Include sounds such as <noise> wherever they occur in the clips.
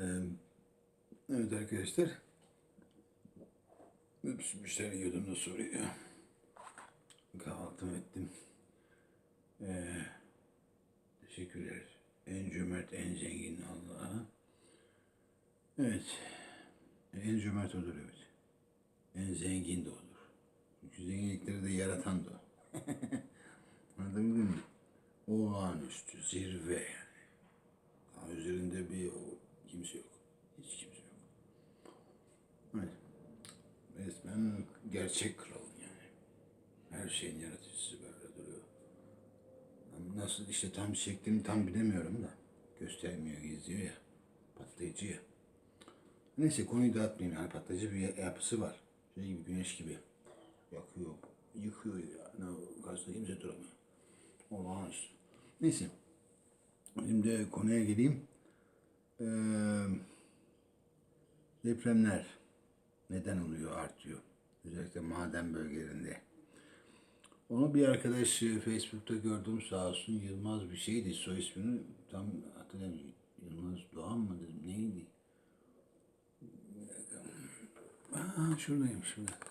Evet arkadaşlar. Üps, bir şey yiyordum da soruyor. Kahvaltımı ettim. Ee, teşekkürler. En cömert, en zengin Allah'a. Evet. En cömert odur evet. En zengin de odur. Çünkü zenginlikleri de yaratan da o. <laughs> Anlatabildim mi? Olağanüstü, zirve yani. Daha üzerinde bir o, kimse yok. Hiç kimse yok. Evet. Resmen gerçek kralın yani. Her şeyin yaratıcısı böyle duruyor. Nasıl işte tam şeklini tam bilemiyorum da. Göstermiyor, gizliyor ya. Patlayıcı ya. Neyse konuyu dağıtmayayım yani patlayıcı bir yapısı var. Şey gibi güneş gibi. Yakıyor, yıkıyor yani. Karşısında kimse duramıyor. Olağanüstü. Neyse. Şimdi konuya geleyim. Ee, depremler neden oluyor, artıyor? Özellikle maden bölgelerinde. Onu bir arkadaş e, Facebook'ta gördüm sağ olsun Yılmaz bir şeydi soy ismini tam hatırlamıyorum. Yılmaz Doğan mı dedim neydi? Aa, şuradaymış bir dakika.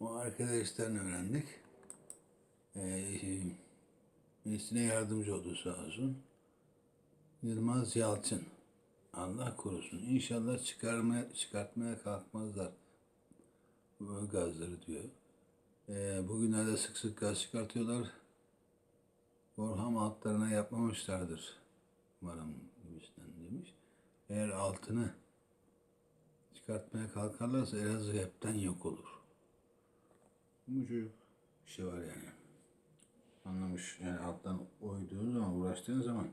O arkadaştan öğrendik. Ee, yardımcı oldu sağ olsun. Yılmaz Yalçın. Allah korusun. İnşallah çıkarmaya, çıkartmaya kalkmazlar. Gazları diyor. Ee, bugünlerde sık sık gaz çıkartıyorlar. Orham altlarına yapmamışlardır. Umarım gibisinden demiş. Eğer altını çıkartmaya kalkarlarsa Elazığ hepten yok olur. Bu çocuk bir şey var yani. Anlamış yani alttan oyduğun zaman, uğraştığın zaman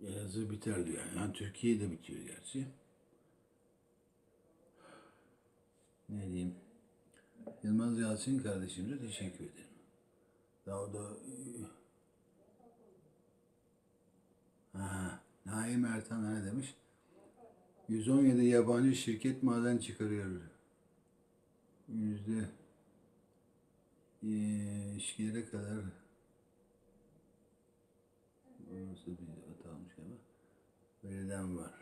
Elazığ biter diyor. Yani, yani Türkiye de bitiyor gerçi. Ne diyeyim? Yılmaz Yalçın kardeşimize teşekkür ederim. Daha da ha, Naim Ertan ne demiş? 117 yabancı şirket maden çıkarıyor. Yüzde e, ilişkilere kadar nasıl bir hata almış galiba. Veriden var.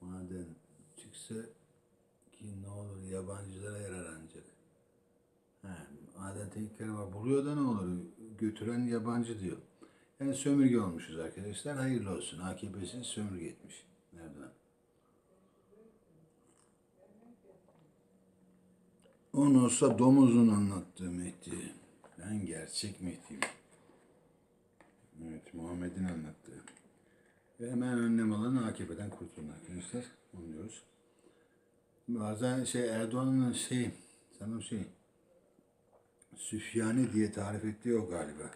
Maden çıksa ki ne olur yabancılara yarar ancak. Ha, maden teknikleri var. Buluyor da ne olur? Götüren yabancı diyor. Yani sömürge olmuşuz arkadaşlar. Hayırlı olsun. AKP'si sömürge etmiş. Nereden? Onu olsa domuzun anlattığı Mehdi. Ben gerçek Mehdi'yim. Evet, Muhammed'in anlattığı. Ve hemen önlem alan AKP'den kurtulun arkadaşlar. Onu diyoruz. Bazen şey Erdoğan'ın şey, sanırım şey, Süfyani diye tarif ettiği o galiba.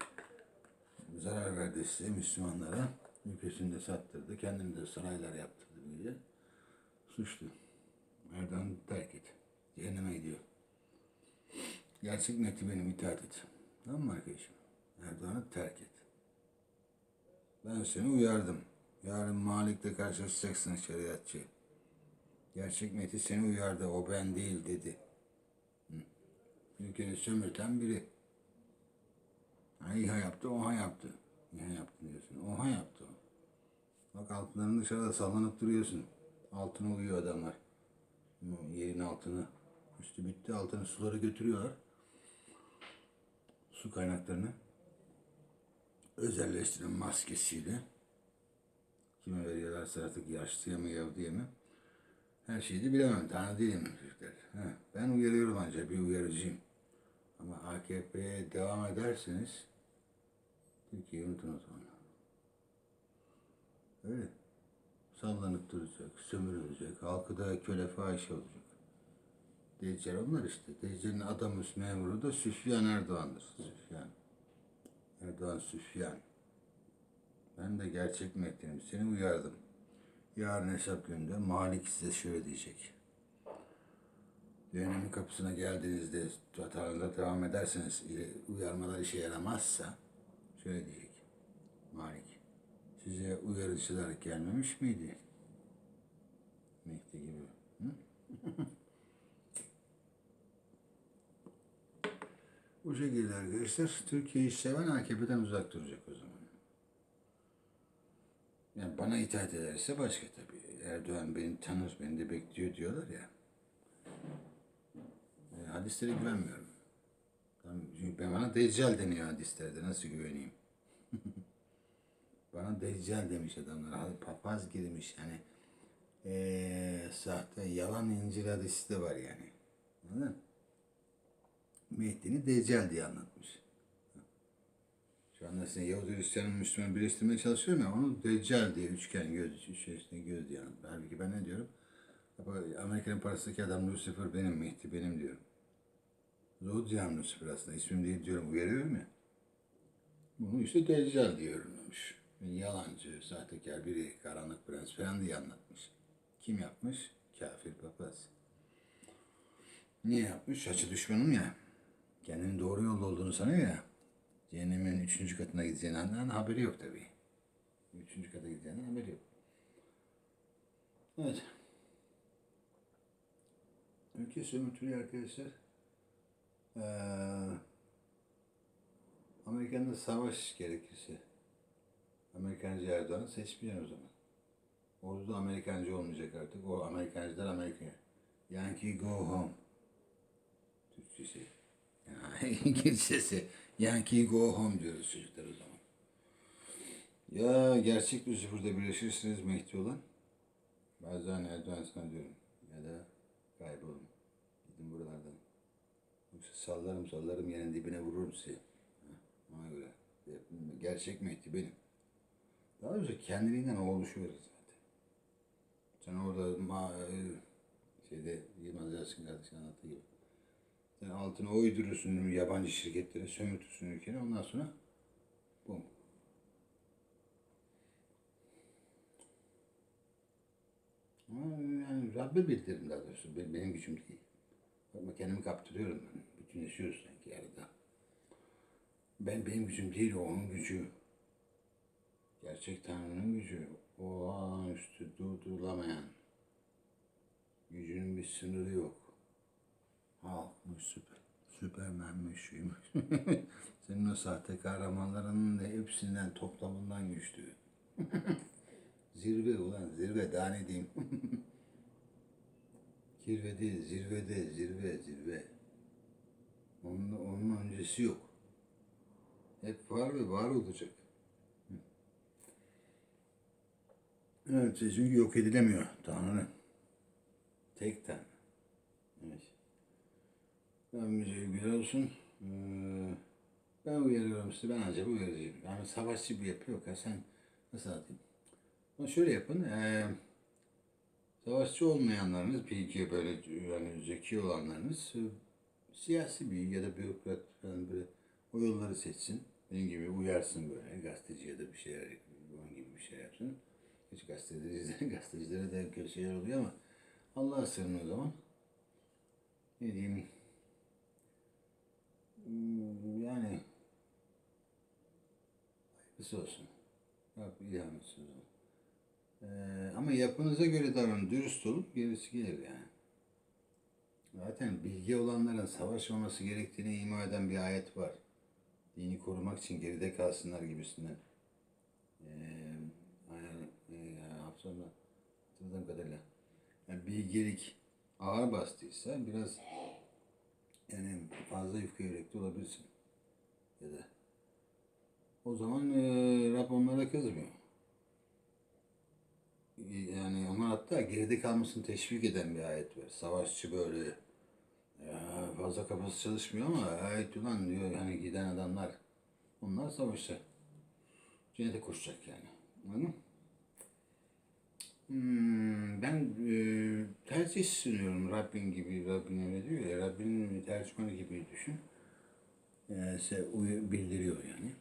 Zarar verdi size Müslümanlara. Ülkesini de sattırdı. Kendini de saraylar yaptırdı böyle. Suçlu. Erdoğan terk et. Cehenneme gidiyor. Gerçek niyeti benim itaat et. Tamam mı arkadaşım? Erdoğan'ı terk et. Ben seni uyardım. Yarın Malik'le karşılaşacaksın şeriatçı. Gerçek niyeti seni uyardı. O ben değil dedi. Ülkeni sömürten biri. Ha, İHA yaptı, OHA yaptı. İHA yaptı diyorsun. OHA yaptı o. Bak altınların dışarıda sallanıp duruyorsun. Altına uyuyor adamlar. Yerin altını. Üstü bitti altını suları götürüyorlar. Su kaynaklarını. Özelleştirin maskesiyle. Kime veriyorlarsa artık yaşlıya mı yavruya mı? Her şeyi de bilemem. Tanrı değilim çocuklar. Ben uyarıyorum ancak bir uyarıcıyım. Ama AKP'ye devam ederseniz Türkiye'yi unutun o zaman. Öyle. Sallanıp duracak, sömürülecek, halkı da köle fahişe olacak. Deccal onlar işte. Deccal'in adamı memuru da Süfyan Erdoğan'dır. Süfyan. Erdoğan Süfyan. Ben de gerçek Mehdi'nim. Seni uyardım. Yarın hesap gününde Malik size şöyle diyecek. Cehennemin kapısına geldiğinizde hatalarla devam ederseniz uyarmalar işe yaramazsa şöyle diyecek. Malik size uyarıcılar gelmemiş miydi? Mehdi gibi. <laughs> Bu şekilde arkadaşlar Türkiye'yi seven AKP'den uzak duracak o zaman. Yani bana itaat ederse başka tabii. Erdoğan beni tanır, beni de bekliyor diyorlar ya. E, hadislere güvenmiyorum. Çünkü ben bana deccal deniyor hadislerde. Nasıl güveneyim? <laughs> bana deccal demiş adamlar. Hadi Papaz girmiş yani. Eee sahte yalan İncil hadisi de var yani. Anladın? Mehdi'ni deccal diye anlatmış. Şu anda size Yahudi Hristiyan'ı Müslüman birleştirmeye çalışıyorum ya onu Deccal diye üçgen göz içerisinde göz anlatıyor. Halbuki ben ne diyorum? Amerika'nın parasındaki adam Lucifer benim, Mehdi benim diyorum. Zodyan Lucifer aslında ismim değil diyorum uyarıyorum ya. Bunu işte Deccal diye yorumlamış. Yalancı, sahtekar biri, karanlık prens falan diye anlatmış. Kim yapmış? Kafir papaz. Niye yapmış? Açı düşmanım ya. Kendinin doğru yolda olduğunu sanıyor ya. Cehennemin üçüncü katına gideceğinden haberi yok tabii. Üçüncü kata gideceğinden haberi yok. Evet. Ülke sömürtülüyor arkadaşlar. Ee, Amerika'da savaş gerekirse Amerikancı Erdoğan'ı seçmeyeceksin o zaman. Orada Amerikancı olmayacak artık. O Amerikancılar Amerika'ya. Yankee go home. Türkçesi. <laughs> Yani İngilizcesi. Yankee go home diyoruz çocuklar o zaman. Ya gerçek Lucifer'da birleşirsiniz Mehdi olan. Bazen Erdoğan sana diyorum. Ya da kaybolun. Gidin buralardan. Yoksa sallarım sallarım yerin dibine vururum sizi. Ha, Ona göre. Gerçek Mehdi benim. Daha doğrusu kendiliğinden o oluşuverir zaten. Sen orada ma e, şeyde Yılmaz Yasin kardeşin anlattığı gibi. Sen altına uydurursun yabancı şirketlere, sömürtürsün ülkeni ondan sonra bum. Yani Rabbe bildirim daha doğrusu. Benim, gücüm değil. Bakma kendimi kaptırıyorum ben. Bütünleşiyoruz sanki arada. Ben benim gücüm değil o onun gücü. Gerçek Tanrı'nın gücü. O olağanüstü durdurulamayan. Gücünün bir sınırı yok. Halkmış süper. Süpermenmiş şuymuş. <laughs> Senin o sahte kahramanlarının da hepsinden toplamından güçlü. <laughs> zirve ulan zirve daha ne diyeyim. <laughs> Kirvede, zirvede, zirve, zirve. Onun, onun öncesi yok. Hep var ve var olacak. Evet, çünkü yok edilemiyor Tanrı. Tek Tanrı. Evet. Rabbimize övgüler olsun. Ee, ben uyarıyorum sizi, ben ancak uyarıcıyım. Yani savaşçı bir yapı yok. Ya sen nasıl atayım? Ama şöyle yapın. ee, savaşçı olmayanlarınız, bilgi böyle yani zeki olanlarınız e, siyasi bir ya da bürokrat falan böyle o yolları seçsin. Benim gibi uyarsın böyle gazeteci ya da bir şeyler, bunun gibi bir şey yapsın. Hiç gazetecilere, <laughs> gazetecilere de kötü şeyler oluyor ama Allah'a sığının o zaman. Ne diyeyim? Hmm, Yani hayırlısı olsun. Rabbim ilham etsin. Ee, ama yapınıza göre davranın, dürüst olun, gerisi gelir yani. Zaten bilgi olanların savaşmaması gerektiğini ima eden bir ayet var. Dini korumak için geride kalsınlar gibisinden. Ee, aynen, e, hafızamda hatırladığım kadarıyla. Yani bilgelik ağır bastıysa biraz yani fazla yufka yürekli olabilirsin. Ya da o zaman e, Rab onlara kızmıyor. Yani onlar hatta geride kalmasını teşvik eden bir ayet var. Savaşçı böyle ya fazla kafası çalışmıyor ama ayet ulan diyor hani giden adamlar onlar savaşacak. Cennete koşacak yani. Anladın? Hmm, ben e, tercih sunuyorum Rabbin gibi, Rabbin öyle diyor ya, Rabbin tercümanı gibi düşün. Yani size bildiriyor yani.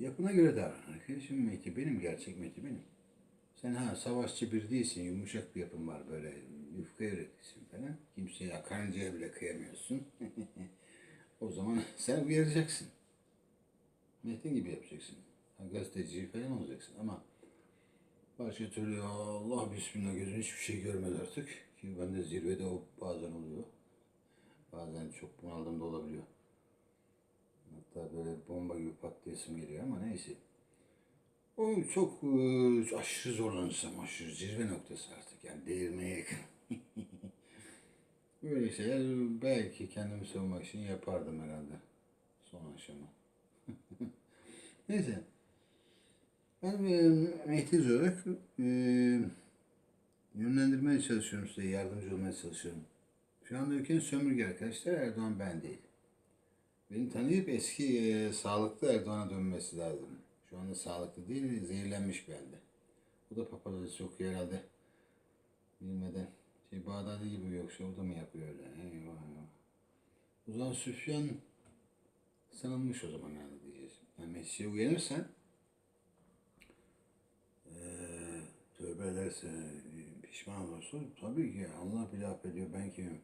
Yapına göre davran. Arkadaşım Mehdi benim, gerçek Mehdi benim. Sen ha savaşçı bir değilsin, yumuşak bir yapın var böyle, yufka yüreklisin falan. Kimseye karıncaya bile kıyamıyorsun. <laughs> o zaman <laughs> sen uyaracaksın. Mehdi gibi yapacaksın. Ha, gazeteci falan olacaksın ama Başka türlü Allah bismillah gözün hiçbir şey görmez artık. Ki ben de zirvede o bazen oluyor. Bazen çok bunaldım da olabiliyor. Hatta böyle bomba gibi patlayasım geliyor ama neyse. O çok e, aşırı zorlanırsam aşırı zirve noktası artık yani değirmeye yakın. <laughs> Böyle şeyler belki kendimi savunmak için yapardım herhalde son aşama. <laughs> Neyse. Ben e, eğitici olarak e, yönlendirmeye çalışıyorum size, yardımcı olmaya çalışıyorum. Şu anda ülkenin sömürge arkadaşlar Erdoğan ben değil. Beni tanıyıp eski e, sağlıklı Erdoğan'a dönmesi lazım. Şu anda sağlıklı değil, zehirlenmiş bir halde. O da papazı okuyor herhalde. Bilmeden. Şey Bağdadi gibi yoksa o da mı yapıyor öyle? Eyvah eyvah. O zaman Süfyan sanılmış o zaman herhalde diyeceğiz. Yani Mesih'e uyanırsan eee tövbe ederse, pişman olursa tabii ki Allah bile affediyor. Ben kimim?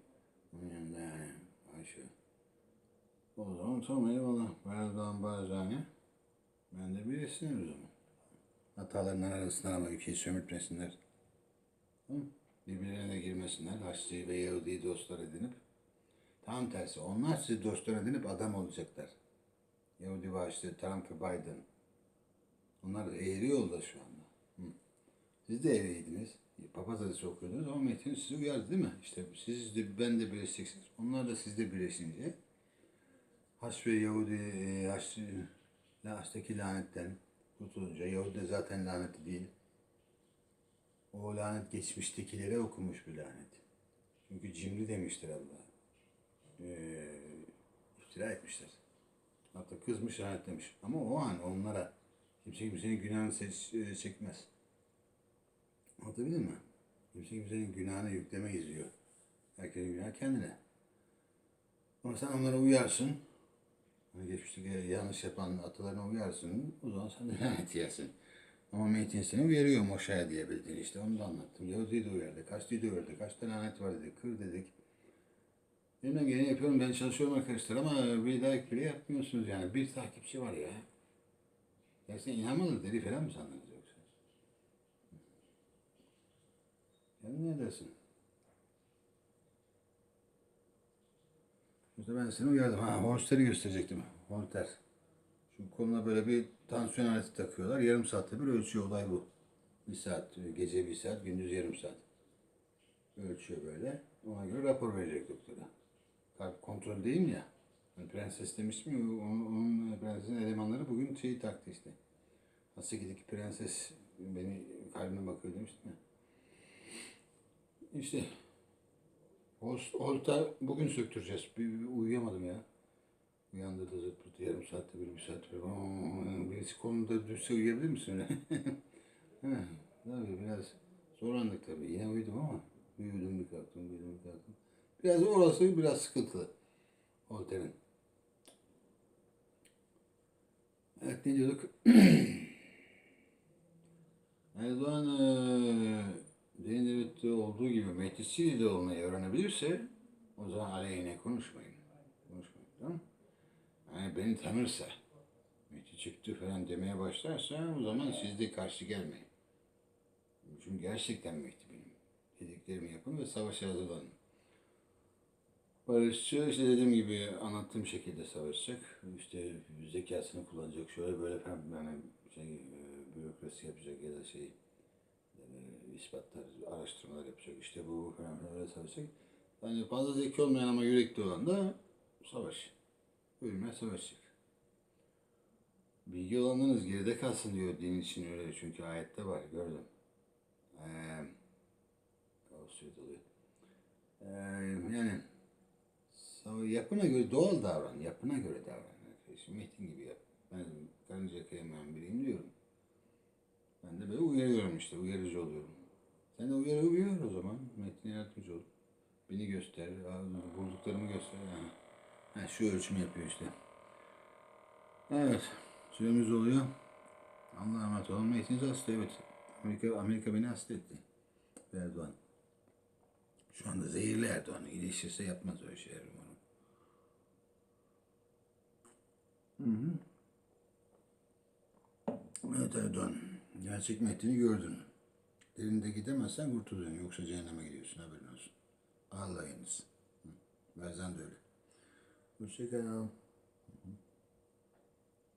Onun yanında yani Ayşe. O zaman tamam eyvallah. Erdoğan Barzani. Ben de birisiyim o zaman. Hatalarından arasından ama ülkeyi sömürtmesinler. Tamam. Birbirlerine girmesinler. Haçlı ve Yahudi dostlar edinip. Tam tersi. Onlar sizi dostlar edinip adam olacaklar. Yahudi ve Haçlı, Trump ve Biden. Onlar eğri yolda şu anda. Hı. Siz de eğriydiniz. Papaz adresi okuyordunuz ama Metin sizi uyardı değil mi? İşte siz de ben de birleşeceksiniz. Onlar da sizde birleşince Haç ve Yahudi, Haç, lanetten kurtulunca, Yahudi zaten lanetli değil. O lanet geçmiştekilere okumuş bir lanet. Çünkü cimri demiştir Allah. Ee, iftira etmişler. Hatta kızmış lanetlemiş. Ama o an onlara kimse kimsenin günahını e, çekmez. Anlatabildim mi? Kimse kimsenin günahını yüklemeyiz diyor. Herkesin günahı kendine. Ama sen onlara uyarsın. Hani geçmişteki yanlış yapan atalarına uyarsın. O zaman sen de <laughs> lanet yersin. Ama Metin seni uyarıyor Moşa'ya diye bildiğin işte. Onu da anlattım. Yahudi'yi de uyardı. Kaçtığı da uyardı. Kaç tane lanet var dedi. Kır dedik. Elimden geleni yapıyorum. Ben çalışıyorum arkadaşlar ama bir daha bile yapmıyorsunuz yani. Bir takipçi var ya. Ya sen inanmadın deli falan mı sandınız yoksa? Yani ne dersin? İşte ben seni uyardım. Ha, Holster'i gösterecektim. Holter. Şu koluna böyle bir tansiyon aleti takıyorlar. Yarım saatte bir ölçüyor. Olay bu. Bir saat, gece bir saat, gündüz yarım saat. Ölçüyor böyle. Ona göre rapor verecek doktora. Kalp kontrol değil ya? Hani prenses demiştim ya, onun, onun prensesin elemanları bugün şeyi taktı işte. Haseki'deki prenses beni kalbime bakıyor demiştim ya. İşte Holter bugün söktüreceğiz. Bir, bir uyuyamadım ya. Uyandırdı zırt pırt yarım saatte bir, bir saatte bir. Birisi konuda düşse uyuyabilir misin tabii <laughs> biraz zorlandık tabii. Yine uyudum ama uyudum bir kalktım, uyudum bir kalktım. Biraz orası biraz sıkıntılı. Holter'in. Evet ne diyorduk? <clears throat> Erdoğan eee Derin devlette olduğu gibi Mehtisi de olmayı öğrenebilirse o zaman aleyhine konuşmayın. Konuşmayın tamam? Yani beni tanırsa, Mehdi çıktı falan demeye başlarsa o zaman siz de karşı gelmeyin. Çünkü gerçekten Mehdi benim. Dediklerimi yapın ve savaşa hazırlanın. Barışçı işte dediğim gibi anlattığım şekilde savaşacak. İşte zekasını kullanacak. Şöyle böyle falan yani şey, e, bürokrasi yapacak ya da şey e, ispatlar, araştırmalar yapacak. İşte bu falan filan öyle savaşacak. Yani fazla zeki olmayan ama yürekli olan da savaş. Ölümle savaşacak. Bilgi olanlarınız geride kalsın diyor din için öyle. Çünkü ayette var gördüm. Ee, oluyor. Ee, yani yapına göre doğal davran. Yapına göre davran. Arkadaşım Metin gibi yap. Ben karınca kıyamayan biriyim diyorum. Ben de böyle uyarıyorum işte, uyarıcı oluyorum. Sen de uyarı uyar o zaman. Metnine yardımcı ol. Beni göster, bulduklarımı göster. Yani. Ha, şu ölçümü yapıyor işte. Evet, süremiz oluyor. Allah'a emanet olun. Metiniz hasta, evet. Amerika, Amerika beni hasta etti. Erdoğan. Şu anda zehirli Erdoğan. İyileşirse yapmaz öyle şeyler umarım. Hı hı. Evet Erdoğan. Gerçek metnini gördün. Derinde gidemezsen kurtuluyorsun. Yoksa cehenneme gidiyorsun haberin olsun. Allah'ınız. Berzan da öyle. Hoşçakalın.